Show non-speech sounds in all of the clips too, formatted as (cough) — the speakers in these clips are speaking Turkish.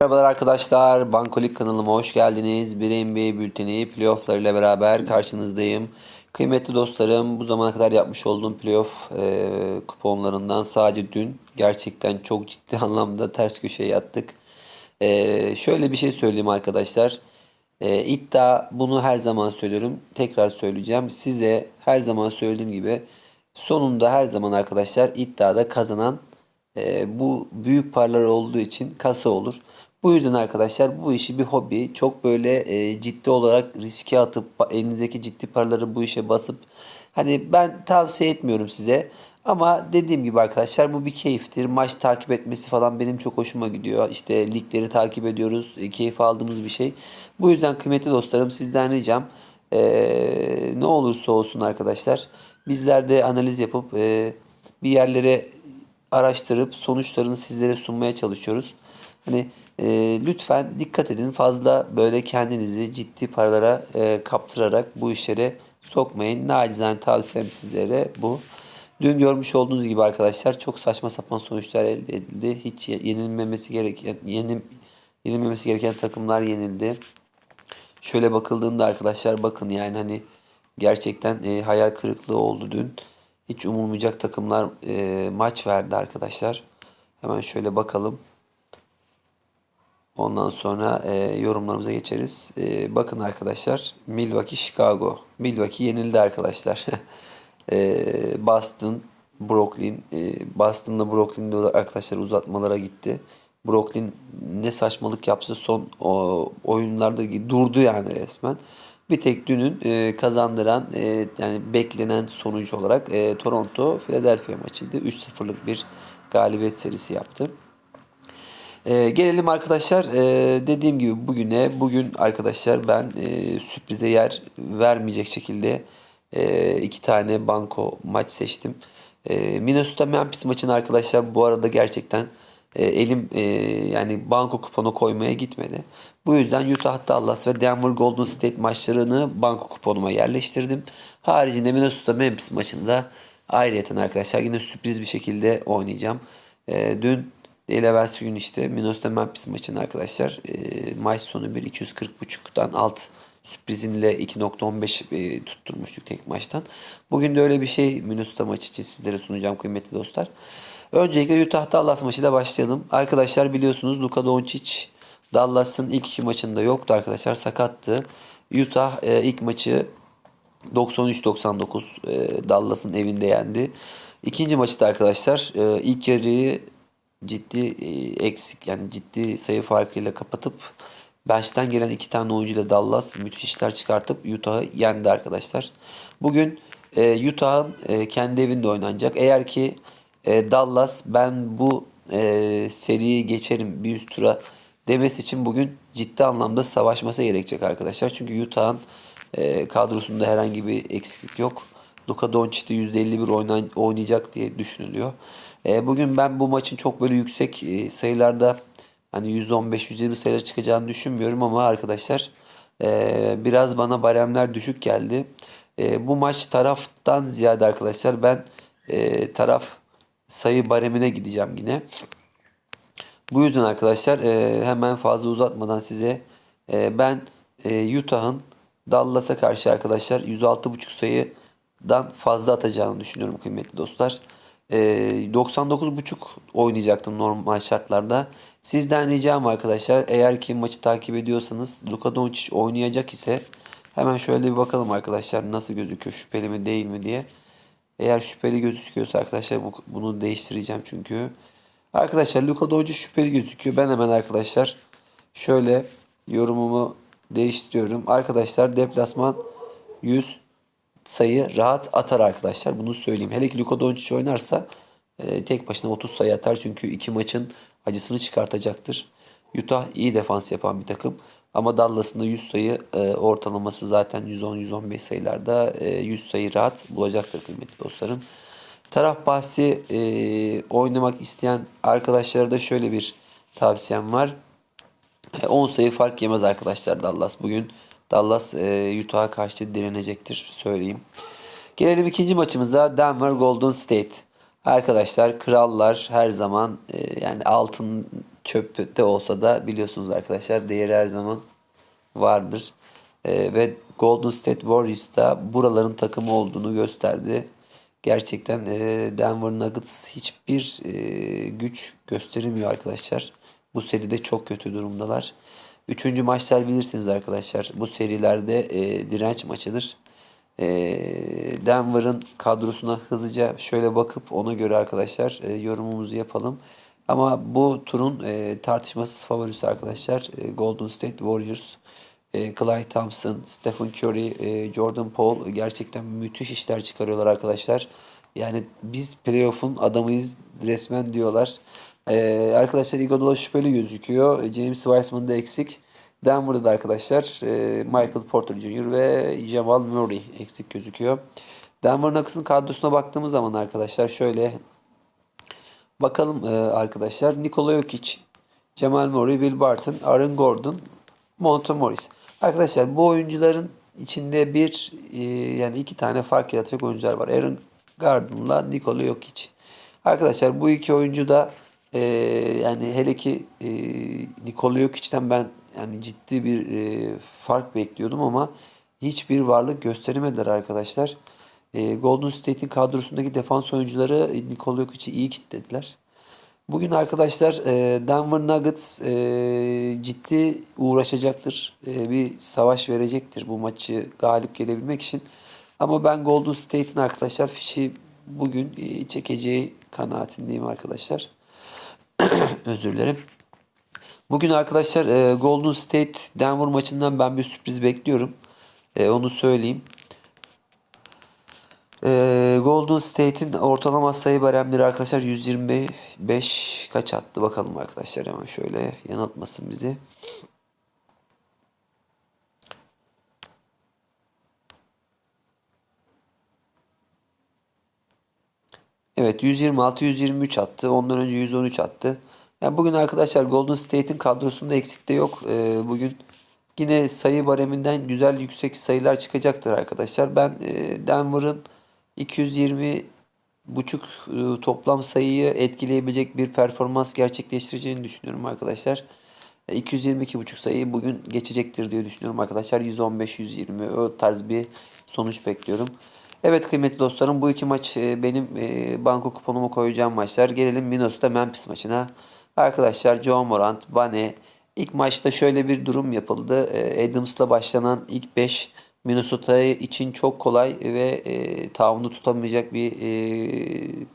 Merhabalar arkadaşlar, Bankolik kanalıma hoş geldiniz. Bir NBA bülteni playofflar ile beraber karşınızdayım. Kıymetli dostlarım, bu zamana kadar yapmış olduğum playoff e, kuponlarından sadece dün gerçekten çok ciddi (laughs) anlamda ters köşeye yattık. E, şöyle bir şey söyleyeyim arkadaşlar. E, iddia bunu her zaman söylüyorum. Tekrar söyleyeceğim. Size her zaman söylediğim gibi sonunda her zaman arkadaşlar iddiada kazanan e, bu büyük paralar olduğu için kasa olur. Bu yüzden arkadaşlar bu işi bir hobi çok böyle e, ciddi olarak riske atıp elinizdeki ciddi paraları bu işe basıp hani ben tavsiye etmiyorum size. Ama dediğim gibi arkadaşlar bu bir keyiftir. Maç takip etmesi falan benim çok hoşuma gidiyor. İşte ligleri takip ediyoruz. E, keyif aldığımız bir şey. Bu yüzden kıymetli dostlarım sizden ricam e, ne olursa olsun arkadaşlar bizler de analiz yapıp e, bir yerlere araştırıp sonuçlarını sizlere sunmaya çalışıyoruz. Hani e, lütfen dikkat edin fazla böyle kendinizi ciddi paralara e, kaptırarak bu işlere sokmayın. Nacizane tavsiyem sizlere bu. Dün görmüş olduğunuz gibi arkadaşlar çok saçma sapan sonuçlar elde edildi. Hiç ye- yenilmemesi gereken yenim, yenilmemesi gereken takımlar yenildi. Şöyle bakıldığında arkadaşlar bakın yani hani gerçekten e, hayal kırıklığı oldu dün. Hiç umulmayacak takımlar e, maç verdi arkadaşlar. Hemen şöyle bakalım. Ondan sonra e, yorumlarımıza geçeriz. E, bakın arkadaşlar Milwaukee Chicago. Milwaukee yenildi arkadaşlar. (laughs) e, Boston, Brooklyn. E, Boston'la Brooklyn'de arkadaşlar uzatmalara gitti. Brooklyn ne saçmalık yaptı son o, oyunlarda durdu yani resmen. Bir tek dünün e, kazandıran e, yani beklenen sonuç olarak e, Toronto Philadelphia maçıydı. 3-0'lık bir galibiyet serisi yaptı. Ee, gelelim arkadaşlar Ee, dediğim gibi bugüne bugün arkadaşlar ben e, sürprize yer vermeyecek şekilde e, iki tane banko maç seçtim. E, Minnesota Memphis maçını arkadaşlar bu arada gerçekten e, elim e, yani banko kuponu koymaya gitmedi. Bu yüzden Utah Dallas ve Denver Golden State maçlarını banko kuponuma yerleştirdim. Haricinde Minnesota Memphis maçını da ayrıyeten arkadaşlar yine sürpriz bir şekilde oynayacağım. E, dün Değil evvelsi gün işte Minnesota Memphis maçını arkadaşlar e, maç sonu bir 240.5'tan alt sürprizinle 2.15 e, tutturmuştuk tek maçtan. Bugün de öyle bir şey Minnesota maçı için sizlere sunacağım kıymetli dostlar. Öncelikle Utah Dallas maçıyla başlayalım. Arkadaşlar biliyorsunuz Luka Doncic Dallas'ın ilk iki maçında yoktu arkadaşlar sakattı. Utah e, ilk maçı 93-99 e, Dallas'ın evinde yendi. İkinci maçı da arkadaşlar e, ilk yarıyı ciddi e, eksik yani ciddi sayı farkıyla kapatıp bench'ten gelen iki tane oyuncuyla Dallas müthiş işler çıkartıp Utah'ı yendi arkadaşlar. Bugün e, Utah'ın e, kendi evinde oynanacak. Eğer ki e, Dallas ben bu e, seriyi geçerim bir üst tura demesi için bugün ciddi anlamda savaşması gerekecek arkadaşlar. Çünkü Utah'ın e, kadrosunda herhangi bir eksiklik yok. Luka Doncic de %51 oynan, oynayacak diye düşünülüyor. E, bugün ben bu maçın çok böyle yüksek e, sayılarda hani %15-%20 sayılar çıkacağını düşünmüyorum ama arkadaşlar e, biraz bana baremler düşük geldi. E, bu maç taraftan ziyade arkadaşlar ben taraf sayı baremine gideceğim yine. Bu yüzden arkadaşlar hemen fazla uzatmadan size ben Utah'ın Dallas'a karşı arkadaşlar 106.5 sayıdan fazla atacağını düşünüyorum kıymetli dostlar. E, 99.5 oynayacaktım normal şartlarda. Sizden ricam arkadaşlar eğer ki maçı takip ediyorsanız Luka Doncic oynayacak ise hemen şöyle bir bakalım arkadaşlar nasıl gözüküyor şüpheli mi değil mi diye. Eğer şüpheli gözüküyorsa arkadaşlar bu- bunu değiştireceğim çünkü. Arkadaşlar Luka Doncic şüpheli gözüküyor. Ben hemen arkadaşlar şöyle yorumumu değiştiriyorum. Arkadaşlar deplasman 100 sayı rahat atar arkadaşlar. Bunu söyleyeyim. Hele ki Luka Doncic oynarsa e, tek başına 30 sayı atar. Çünkü iki maçın acısını çıkartacaktır. Utah iyi defans yapan bir takım. Ama Dallas'ın da 100 sayı e, ortalaması zaten 110-115 sayılarda e, 100 sayı rahat bulacaktır kıymetli dostlarım. Taraf bahsi e, oynamak isteyen arkadaşlara da şöyle bir tavsiyem var. E, 10 sayı fark yemez arkadaşlar Dallas bugün. Dallas e, Utah'a karşı direnecektir söyleyeyim. Gelelim ikinci maçımıza Denver Golden State. Arkadaşlar krallar her zaman e, yani altın çöpte olsa da biliyorsunuz arkadaşlar değeri her zaman vardır. Ee, ve Golden State Warriors da buraların takımı olduğunu gösterdi. Gerçekten e, Denver Nuggets hiçbir e, güç gösteremiyor arkadaşlar. Bu seride çok kötü durumdalar. Üçüncü maçlar bilirsiniz arkadaşlar. Bu serilerde e, direnç maçıdır. E, Denver'ın kadrosuna hızlıca şöyle bakıp ona göre arkadaşlar e, yorumumuzu yapalım. Ama bu turun e, tartışmasız favorisi arkadaşlar e, Golden State Warriors. E, Klay Thompson, Stephen Curry, e, Jordan Poole gerçekten müthiş işler çıkarıyorlar arkadaşlar. Yani biz playoff'un adamıyız resmen diyorlar. E, arkadaşlar Iguodala şüpheli gözüküyor. James Wiseman da eksik. Denver'da da arkadaşlar e, Michael Porter Jr. ve Jamal Murray eksik gözüküyor. Denver Nuggets'ın kadrosuna baktığımız zaman arkadaşlar şöyle bakalım e, arkadaşlar. Nikola Jokic, Jamal Murray, Will Barton, Aaron Gordon, Monte Morris. Arkadaşlar bu oyuncuların içinde bir e, yani iki tane fark yaratacak oyuncular var. Aaron Gordon'la Nikola Jokic. Arkadaşlar bu iki oyuncu da e, yani hele ki e, Nikola Jokic'ten ben yani ciddi bir e, fark bekliyordum ama hiçbir varlık gösteremediler arkadaşlar. E, Golden State'in kadrosundaki defans oyuncuları Nikola Jokic'i iyi kilitlediler. Bugün arkadaşlar e, Denver Nuggets e, ciddi uğraşacaktır. E, bir savaş verecektir bu maçı galip gelebilmek için. Ama ben Golden State'in arkadaşlar fişi bugün e, çekeceği kanaatindeyim arkadaşlar. (clears throat) Özür dilerim. Bugün arkadaşlar e, Golden State Denver maçından ben bir sürpriz bekliyorum. E, onu söyleyeyim. E, Golden State'in ortalama sayı baremleri arkadaşlar 125 kaç attı bakalım arkadaşlar hemen şöyle yanıltmasın bizi. Evet 126-123 attı. Ondan önce 113 attı. Yani bugün arkadaşlar Golden State'in kadrosunda eksik de yok. Ee, bugün yine sayı bareminden güzel yüksek sayılar çıkacaktır arkadaşlar. Ben e, Denver'ın 220 buçuk e, toplam sayıyı etkileyebilecek bir performans gerçekleştireceğini düşünüyorum arkadaşlar. 222 buçuk sayı bugün geçecektir diye düşünüyorum arkadaşlar. 115-120 o tarz bir sonuç bekliyorum. Evet kıymetli dostlarım bu iki maç e, benim e, banko kuponumu koyacağım maçlar. Gelelim Minnesota Memphis maçına. Arkadaşlar John Morant, Bane ilk maçta şöyle bir durum yapıldı. E, Adams'la başlanan ilk 5 Minnesota için çok kolay ve e, tavrını tutamayacak bir e,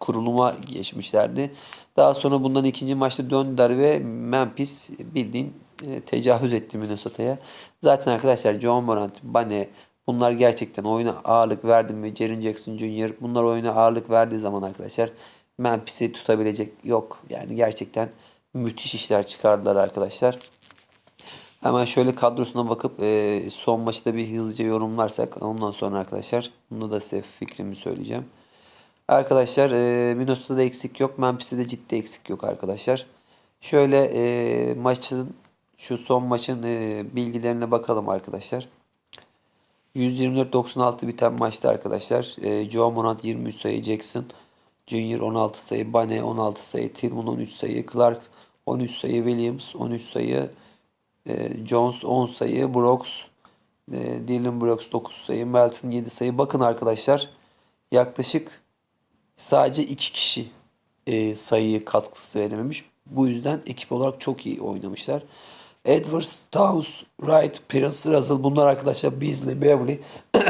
kuruluma geçmişlerdi. Daha sonra bundan ikinci maçta döndüler ve Memphis bildiğin e, tecavüz etti Minnesota'ya. Zaten arkadaşlar John Morant, Bane bunlar gerçekten oyuna ağırlık verdi mi? Jaren Jackson Jr. bunlar oyuna ağırlık verdiği zaman arkadaşlar Memphis'i tutabilecek yok. Yani gerçekten müthiş işler çıkardılar arkadaşlar. Hemen şöyle kadrosuna bakıp e, son maçı da bir hızlıca yorumlarsak ondan sonra arkadaşlar bunu da size fikrimi söyleyeceğim. Arkadaşlar e, Minnesota'da eksik yok. Memphis'te de ciddi eksik yok arkadaşlar. Şöyle e, maçın şu son maçın e, bilgilerine bakalım arkadaşlar. 124-96 biten maçta arkadaşlar. E, Joe Morant 23 sayı, Jackson Junior 16 sayı, Bane 16 sayı, Tillman 13 sayı, Clark 13 sayı, Williams 13 sayı, e, Jones 10 sayı, Brooks, e, Dylan Brooks 9 sayı, Melton 7 sayı. Bakın arkadaşlar yaklaşık sadece 2 kişi e, sayıyı katkısı verememiş. Bu yüzden ekip olarak çok iyi oynamışlar. Edwards, Towns, Wright, Prince, Russell bunlar arkadaşlar Beasley, Beverly (clears throat)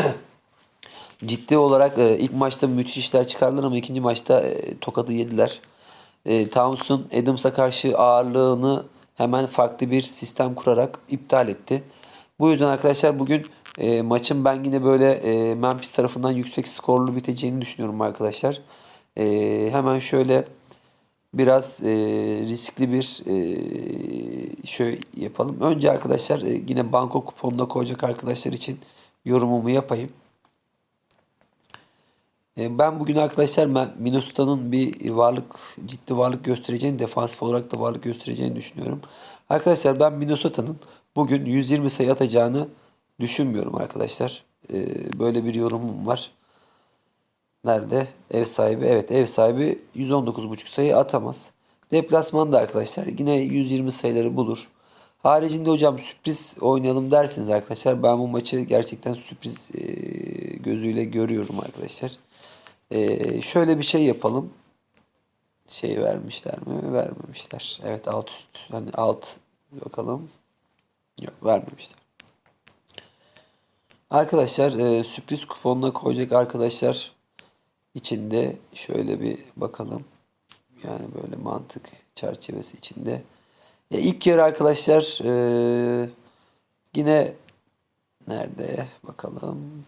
ciddi olarak e, ilk maçta müthiş işler çıkardılar ama ikinci maçta e, tokadı yediler. E, Towns'un Adams'a karşı ağırlığını hemen farklı bir sistem kurarak iptal etti. Bu yüzden arkadaşlar bugün e, maçın ben yine böyle e, Memphis tarafından yüksek skorlu biteceğini düşünüyorum arkadaşlar. E, hemen şöyle biraz e, riskli bir e, şöyle yapalım. Önce arkadaşlar e, yine banko kuponuna koyacak arkadaşlar için yorumumu yapayım. E, ben bugün arkadaşlar Minnesota'nın bir varlık ciddi varlık göstereceğini defansif olarak da varlık göstereceğini düşünüyorum. Arkadaşlar ben Minnesota'nın bugün 120 sayı atacağını düşünmüyorum arkadaşlar. E, böyle bir yorumum var. Nerede? Ev sahibi. Evet ev sahibi 119.5 sayı atamaz. Deplasmanda arkadaşlar yine 120 sayıları bulur. Haricinde hocam sürpriz oynayalım derseniz arkadaşlar ben bu maçı gerçekten sürpriz gözüyle görüyorum arkadaşlar. Şöyle bir şey yapalım. Şey vermişler mi? Vermemişler. Evet alt üst. Hani alt bakalım. Yok vermemişler. Arkadaşlar sürpriz kuponuna koyacak arkadaşlar içinde şöyle bir bakalım. Yani böyle mantık çerçevesi içinde. Ya ilk yarı arkadaşlar e, yine nerede bakalım.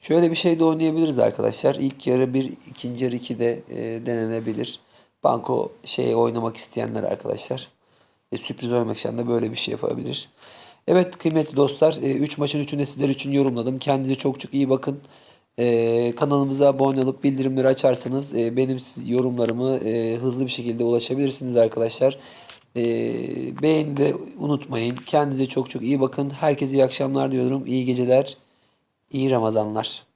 Şöyle bir şey de oynayabiliriz arkadaşlar. İlk yarı bir, ikinci yarı iki de e, denenebilir. Banko şey oynamak isteyenler arkadaşlar. E, sürpriz oynamak isteyen de böyle bir şey yapabilir. Evet kıymetli dostlar 3 maçın 3'ünü de sizler için yorumladım. Kendinize çok çok iyi bakın. E, kanalımıza abone olup bildirimleri açarsanız e, benim yorumlarımı e, hızlı bir şekilde ulaşabilirsiniz arkadaşlar. E, beğeni de unutmayın. Kendinize çok çok iyi bakın. Herkese iyi akşamlar diyorum. İyi geceler. İyi Ramazanlar.